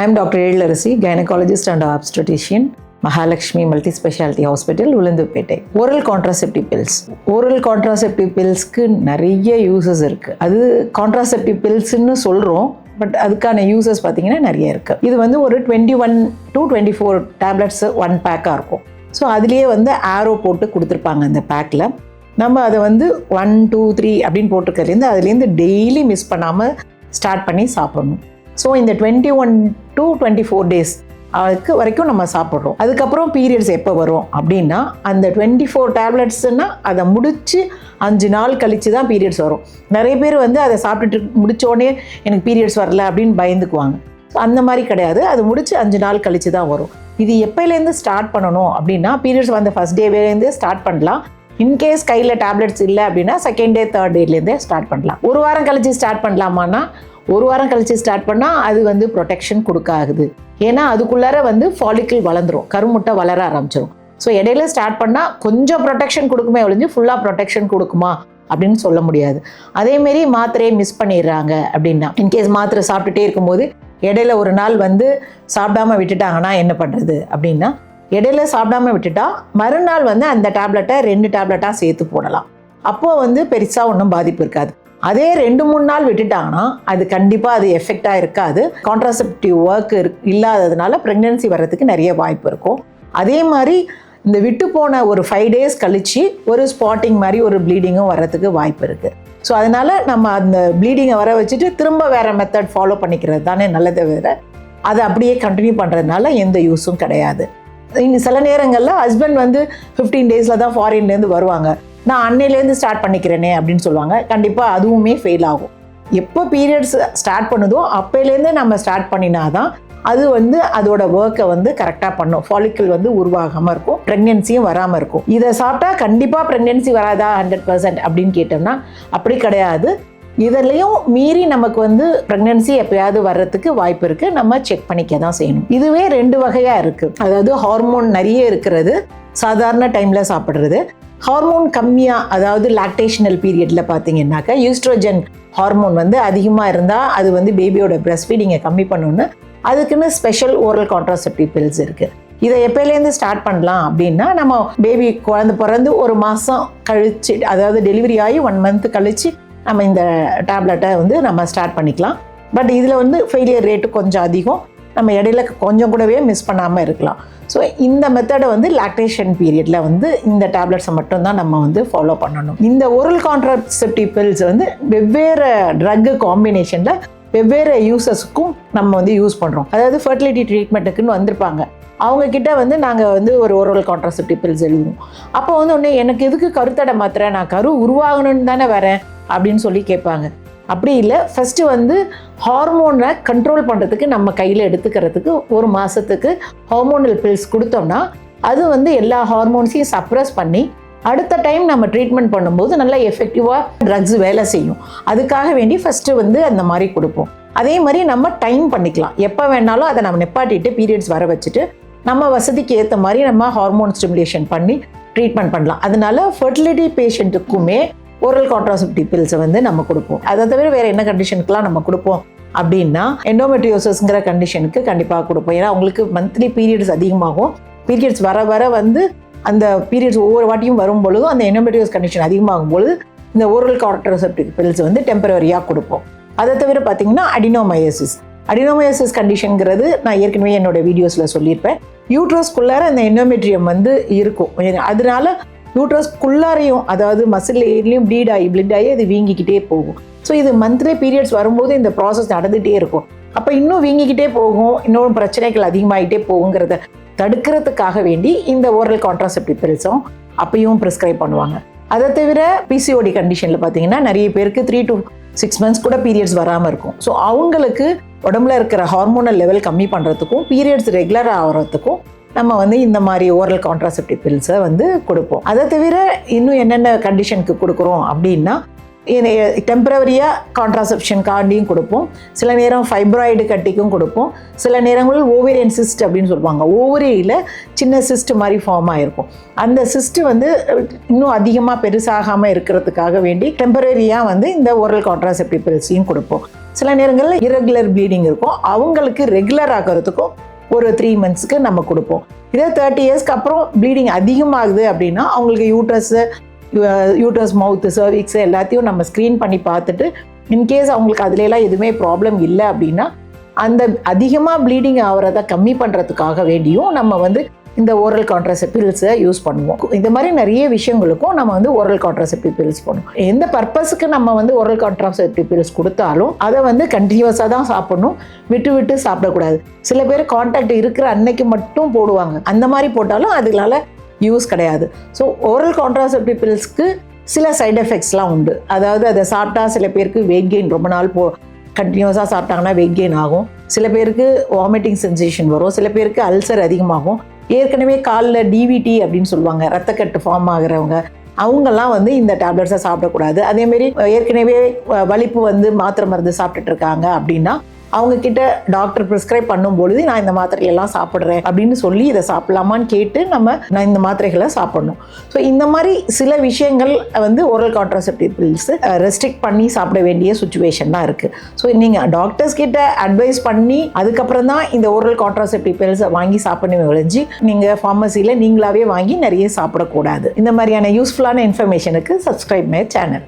I am doctor Ezhilarasi gynaecologist and obstetrician, Mahalakshmi multi speciality hospital Ulundurpettai oral contraceptive pills oral contraceptive பில்ஸ்க்கு நிறைய uses இருக்குது அது contraceptive பில்ஸ்ன்னு சொல்கிறோம் but அதுக்கான uses பார்த்தீங்கன்னா நிறைய இருக்குது இது வந்து ஒரு twenty one to twenty four tablets one பேக்காக இருக்கும். ஸோ அதுலேயே வந்து ஆரோ போட்டு கொடுத்துருப்பாங்க அந்த பேக்கில் நம்ம அதை வந்து ஒன் டூ த்ரீ அப்படின்னு போட்டிருக்கிறதுலேருந்து அதுலேருந்து டெய்லி மிஸ் பண்ணாமல் ஸ்டார்ட் பண்ணி சாப்பிடணும். ஸோ இந்த twenty one to twenty four days அதுக்கு வரைக்கும் நம்ம சாப்பிட்றோம். அதுக்கப்புறம் பீரியட்ஸ் எப்போ வரும் அப்படின்னா அந்த டுவெண்ட்டி ஃபோர் டேப்லெட்ஸ்னால் அதை முடித்து அஞ்சு நாள் கழித்து தான் பீரியட்ஸ் வரும். நிறைய பேர் வந்து அதை சாப்பிட்டுட்டு முடித்தோடனே எனக்கு பீரியட்ஸ் வரல அப்படின்னு பயந்துக்குவாங்க. ஸோ அந்த மாதிரி கிடையாது. அது முடித்து அஞ்சு நாள் கழித்து தான் வரும். இது எப்போலேருந்து ஸ்டார்ட் பண்ணணும் அப்படின்னா பீரியட்ஸ் வந்த ஃபஸ்ட் டேவேலேருந்தே ஸ்டார்ட் பண்ணலாம். இன்கேஸ் கையில் டேப்லெட்ஸ் இல்லை அப்படின்னா செகண்ட் டே தேர்ட் டேலேருந்தே ஸ்டார்ட் பண்ணலாம். ஒரு வாரம் கழித்து ஸ்டார்ட் பண்ணலாமான்னா ஒரு வாரம் கழித்து ஸ்டார்ட் பண்ணால் அது வந்து ப்ரொடெக்ஷன் கொடுக்காகுது ஏன்னா அதுக்குள்ளார வந்து ஃபாலிக்கிள் வளர்ந்துரும். கருமுட்டை வளர ஆரம்பிச்சிடும் ஸோ இடையில ஸ்டார்ட் பண்ணால் கொஞ்சம் ப்ரொடெக்ஷன் கொடுக்குமே ஒழிஞ்சு ஃபுல்லாக ப்ரொடெக்ஷன் கொடுக்குமா? அப்படின்னு சொல்ல முடியாது. அதேமாரி மாத்திரையை மிஸ் பண்ணிடுறாங்க அப்படின்னா இன்கேஸ் மாத்திரை சாப்பிட்டுட்டே இருக்கும்போது இடையில ஒரு நாள் வந்து சாப்பிடாம விட்டுட்டாங்கன்னா என்ன பண்ணுறது அப்படின்னா இடையில சாப்பிடாம விட்டுட்டா மறுநாள் வந்து அந்த டேப்லெட்டை ரெண்டு டேப்லெட்டாக சேர்த்து போடலாம். அப்போது வந்து பெருசாக ஒன்றும் பாதிப்பு இருக்காது. அதே ரெண்டு மூணு நாள் விட்டுட்டாங்கன்னா அது கண்டிப்பாக அது எஃபெக்டாக இருக்காது. கான்ட்ராசெப்டிவ் ஒர்க் இல்லாததுனால ப்ரெக்னென்சி வர்றதுக்கு நிறைய வாய்ப்பு இருக்கும். அதே மாதிரி இந்த விட்டு போன ஒரு ஃபைவ் டேஸ் கழிச்சு ஒரு ஸ்பாட்டிங் மாதிரி ஒரு ப்ளீடிங்கும் வர்றதுக்கு வாய்ப்பு இருக்குது ஸோ அதனால் நம்ம அந்த ப்ளீடிங்கை வர வச்சுட்டு திரும்ப வேறு மெத்தட் ஃபாலோ பண்ணிக்கிறது தானே நல்லது வேறு. அதை அப்படியே கண்டினியூ பண்ணுறதுனால எந்த யூஸும் கிடையாது. இன்னும் சில நேரங்களில் ஹஸ்பண்ட் வந்து ஃபிஃப்டீன் டேஸில் தான் ஃபாரின்லேருந்து வருவாங்க. நான் அன்னையிலேருந்து ஸ்டார்ட் பண்ணிக்கிறேனே அப்படின்னு சொல்லுவாங்க. கண்டிப்பாக அதுவுமே ஃபெயில் ஆகும். எப்போ பீரியட்ஸ் ஸ்டார்ட் பண்ணுதோ அப்போலேருந்தே நம்ம ஸ்டார்ட் பண்ணினா தான் அது வந்து அதோட ஒர்க்கை வந்து கரெக்டாக பண்ணும். ஃபாலிக்கல் வந்து உருவாகாமல் இருக்கும். ப்ரெக்னென்சியும் வராமல் இருக்கும். இதை சாப்பிட்டா கண்டிப்பாக ப்ரெக்னென்சி வராதா? ஹண்ட்ரட் பர்சன்ட் அப்படின்னு கேட்டோம்னா அப்படி கிடையாது. இதுலேயும் மீறி நமக்கு வந்து ப்ரெக்னென்சி எப்பயாவது வர்றதுக்கு வாய்ப்பு இருக்குது நம்ம செக் பண்ணிக்க தான் செய்யணும். இதுவே ரெண்டு வகையாக இருக்குது அதாவது ஹார்மோன் நிறைய இருக்கிறது. சாதாரண டைமில் சாப்பிட்றது. ஹார்மோன் கம்மியாக அதாவது லாக்டேஷனல் பீரியடில் பார்த்தீங்கன்னாக்கா யூஸ்ட்ரோஜன் ஹார்மோன் வந்து அதிகமாக இருந்தால் அது வந்து பேபியோட பிரஸ்ட் ஃபீடிங்கை கம்மி பண்ணணும்னு அதுக்குன்னு ஸ்பெஷல் ஓரல் கான்ட்ராசெப்டிவ் பில்ஸ் இருக்குது இதை எப்போலேருந்து ஸ்டார்ட் பண்ணலாம் அப்படின்னா நம்ம பேபி குழந்த பிறந்து ஒரு மாதம் கழித்து அதாவது டெலிவரி ஆகி ஒன் மந்த் கழித்து நம்ம இந்த டேப்லெட்டை வந்து நம்ம ஸ்டார்ட் பண்ணிக்கலாம். பட் இதில் வந்து ஃபெயிலியர் ரேட்டு கொஞ்சம் அதிகம். நம்ம இடையில கொஞ்சம் கூடவே மிஸ் பண்ணாமல் இருக்கலாம். ஸோ இந்த மெத்தடை வந்து லாக்டேஷன் பீரியடில் வந்து இந்த டேப்லெட்ஸை மட்டும்தான் நம்ம வந்து ஃபாலோ பண்ணணும். இந்த ஓரல் கான்ட்ராசெப்டிவ் பில்ஸ் வந்து வெவ்வேறு ட்ரக்கு காம்பினேஷனில் வெவ்வேறு யூசஸ்க்கும் நம்ம வந்து யூஸ் பண்ணுறோம் அதாவது ஃபர்டிலிட்டி ட்ரீட்மெண்ட்டுக்குன்னு வந்திருப்பாங்க. அவங்கக்கிட்ட வந்து நாங்கள் வந்து ஒரு ஓரல் கான்ட்ராசெப்டிவ் பில்ஸ் எழுதுவோம். அப்போ வந்து ஒன்று எனக்கு எதுக்கு கருத்தடை மாத்திரை? நான் கரு உருவாகணும்னு தானே வரேன் அப்படின்னு சொல்லி கேட்பாங்க. அப்படி இல்லை ஃபஸ்ட்டு வந்து ஹார்மோனை கண்ட்ரோல் பண்ணுறதுக்கு நம்ம கையில் எடுத்துக்கிறதுக்கு ஒரு மாதத்துக்கு ஹார்மோனல் பில்ஸ் கொடுத்தோம்னா அது வந்து எல்லா ஹார்மோன்ஸையும் சப்ரஸ் பண்ணி அடுத்த டைம் நம்ம ட்ரீட்மெண்ட் பண்ணும்போது நல்லா எஃபெக்டிவாக ட்ரக்ஸ் வேலை செய்யும். அதுக்காக வேண்டி ஃபஸ்ட்டு வந்து அந்த மாதிரி கொடுப்போம். அதே மாதிரி நம்ம டைம் பண்ணிக்கலாம். எப்போ வேணாலும் அதை நம்ம நிப்பாட்டிட்டு பீரியட்ஸ் வர வச்சுட்டு நம்ம வசதிக்கு ஏற்ற மாதிரி நம்ம ஹார்மோன் ஸ்டிமுலேஷன் பண்ணி ட்ரீட்மெண்ட் பண்ணலாம். அதனால ஃபர்டிலிட்டி பேஷண்ட்டுக்குமே ஓரல் கான்ட்ராசெப்டிவ் பில்ஸை வந்து நம்ம கொடுப்போம். அதை தவிர வேறு என்ன கண்டிஷனுக்குலாம் நம்ம கொடுப்போம்? அப்படின்னா எண்டோமெட்ரியோசஸ்ங்கிற கண்டிஷனுக்கு கண்டிப்பாக கொடுப்போம். ஏன்னா அவங்களுக்கு மந்த்லி பீரியட்ஸ் அதிகமாகும். பீரியட்ஸ் வர வர வந்து அந்த பீரியட்ஸ் ஒவ்வொரு வாட்டியும் வரும் பொழுதும் அந்த எண்டோமெட்ரியோஸ் கண்டிஷன் அதிகமாகும் பொழுது இந்த ஓரல் கான்ட்ராசெப்டிவ் பில்ஸ் வந்து டெம்பரரியாக கொடுப்போம். அதை தவிர பார்த்தீங்கன்னா அடினோமயோசிஸ் அடினோமயோசிஸ் கண்டிஷனுங்கிறது நான் ஏற்கனவே என்னோட வீடியோஸில் சொல்லியிருப்பேன். யூட்ரஸ்குள்ளார அந்த எண்டோமெட்ரியம் வந்து இருக்கும். அதனால யூட்ரஸ்க்குள்ளாரையும் அதாவது மசில் ஏரிலையும் ப்ளீட் ஆகி ப்ளீட் ஆகி அது வீங்கிக்கிட்டே போகும். ஸோ இது மந்த்லி பீரியட்ஸ் வரும்போது இந்த ப்ராசஸ் நடந்துகிட்டே இருக்கும். அப்போ இன்னும் வீங்கிக்கிட்டே போகும் இன்னும் பிரச்சனைகள் அதிகமாகிட்டே போகுங்கிறத தடுக்கிறதுக்காக வேண்டி இந்த ஓரல் கான்ட்ராசெப்டிவ் பில்ஸும் அப்பயும் ப்ரிஸ்கிரைப் பண்ணுவாங்க. அதை தவிர பிசிஓடி கண்டிஷனில் பார்த்தீங்கன்னா நிறைய பேருக்கு த்ரீ டு சிக்ஸ் மந்த்ஸ் கூட பீரியட்ஸ் வராமல் இருக்கும். ஸோ அவங்களுக்கு உடம்புல இருக்கிற ஹார்மோனல் லெவல் கம்மி பண்ணுறதுக்கும் பீரியட்ஸ் ரெகுலர் ஆகிறதுக்கும் நம்ம வந்து இந்த மாதிரி ஓரல் கான்ட்ராசெப்டிவ் பில்ஸை வந்து கொடுப்போம். அதை தவிர இன்னும் என்னென்ன கண்டிஷனுக்கு கொடுக்குறோம் அப்படின்னா டெம்பரவரியாக கான்ட்ராசெப்ஷன்காண்டியும் கொடுப்போம். சில நேரம் ஃபைப்ராய்டு கட்டிக்கும் கொடுப்போம். சில நேரங்களில் ஓவேரியன் சிஸ்ட் அப்படின்னு சொல்லுவாங்க. ஓவரியில் சின்ன சிஸ்ட் மாதிரி ஃபார்ம் ஆகிருக்கும் அந்த சிஸ்ட் வந்து இன்னும் அதிகமாக பெருசாகாமல் இருக்கிறதுக்காக வேண்டி டெம்பரரியாக வந்து இந்த ஓரல் கான்ட்ராசெப்டிவ் பில்ஸையும் கொடுப்போம். சில நேரங்களில் இரகுலர் ப்ளீடிங் இருக்கும். அவங்களுக்கு ரெகுலர் ஆகிறதுக்கும் ஒரு த்ரீ மந்த்ஸ்க்கு நம்ம கொடுப்போம். இதே தேர்ட்டி இயர்ஸ்க்கு அப்புறம் ப்ளீடிங் அதிகமாகுது அப்படின்னா அவங்களுக்கு யூட்ரஸ்ஸு யூட்ரஸ் மவுத்து சர்விக்ஸு எல்லாத்தையும் நம்ம ஸ்க்ரீன் பண்ணி பார்த்துட்டு இன்கேஸ் அவங்களுக்கு அதுலலாம் எதுவுமே ப்ராப்ளம் இல்லை அப்படின்னா அந்த அதிகமாக ப்ளீடிங் ஆகிறத கம்மி பண்ணுறதுக்காக வேண்டியும் நம்ம வந்து இந்த ஓரல் கான்ட்ராசெப்டிவ் பில்ஸை யூஸ் பண்ணுவோம். இந்த மாதிரி நிறைய விஷயங்களுக்கும் நம்ம வந்து ஓரல் கான்ட்ராசெப்டிவ் பில்ஸ் பண்ணுவோம் எந்த பர்பஸுக்கு நம்ம வந்து ஓரல் கான்ட்ராசெப்டிவ் பில்ஸ் கொடுத்தாலும் அதை வந்து கண்டினியூஸாக தான் சாப்பிடணும். விட்டு விட்டு சாப்பிடக்கூடாது. சில பேர் கான்டாக்ட் இருக்கிற அன்னைக்கு மட்டும் போடுவாங்க. அந்த மாதிரி போட்டாலும் அதனால யூஸ் கிடையாது. ஸோ ஓரல் கான்ட்ராசெப்டிவ் பில்ஸ்க்கு சில சைட் எஃபெக்ட்ஸ்லாம் உண்டு. அதாவது அதை சாப்பிட்டா சில பேருக்கு வெயிட் கெயின் ரொம்ப நாள் போ கண்டினியூஸாக சாப்பிட்டாங்கன்னா வெயிட் கெயின் ஆகும். சில பேருக்கு வாமிட்டிங் சென்சேஷன் வரும். சில பேருக்கு அல்சர் அதிகமாகும். ஏற்கனவே காலில் டிவிடி அப்படின்னு சொல்லுவாங்க ரத்தக்கட்டு ஃபார்ம் ஆகிறவங்க. அவங்கெல்லாம் வந்து இந்த டேப்லெட்ஸை சாப்பிடக்கூடாது. அதேமாரி ஏற்கனவே வலிப்பு வந்து மாத்திரை மருந்து சாப்பிட்டுட்டு இருக்காங்க அப்படின்னா அவங்க கிட்ட டாக்டர் ப்ரிஸ்கிரைப் பண்ணும்பொழுது நான் இந்த மாத்திரையெல்லாம் சாப்பிட்றேன் அப்படின்னு சொல்லி இதை சாப்பிடலாமான்னு கேட்டு நம்ம நான் இந்த மாத்திரைகளை சாப்பிடணும். ஸோ இந்த மாதிரி சில விஷயங்கள் வந்து ஓரல் கான்ட்ராசெப்டிவ் பில்ஸ் ரெஸ்ட்ரிக்ட் பண்ணி சாப்பிட வேண்டிய சுச்சுவேஷன் தான் இருக்குது ஸோ நீங்கள் டாக்டர்ஸ் கிட்ட அட்வைஸ் பண்ணி அதுக்கப்புறம் தான் இந்த ஓரல் கான்ட்ராசெப்டிவ் பில்ஸை வாங்கி சாப்பிடணும் விளைஞ்சி நீங்கள் ஃபார்மசியில் நீங்களாவே வாங்கி நிறைய சாப்பிடக்கூடாது. இந்த மாதிரியான யூஸ்ஃபுல்லான இன்ஃபர்மேஷனுக்கு சப்ஸ்கிரைப் மை சேனல்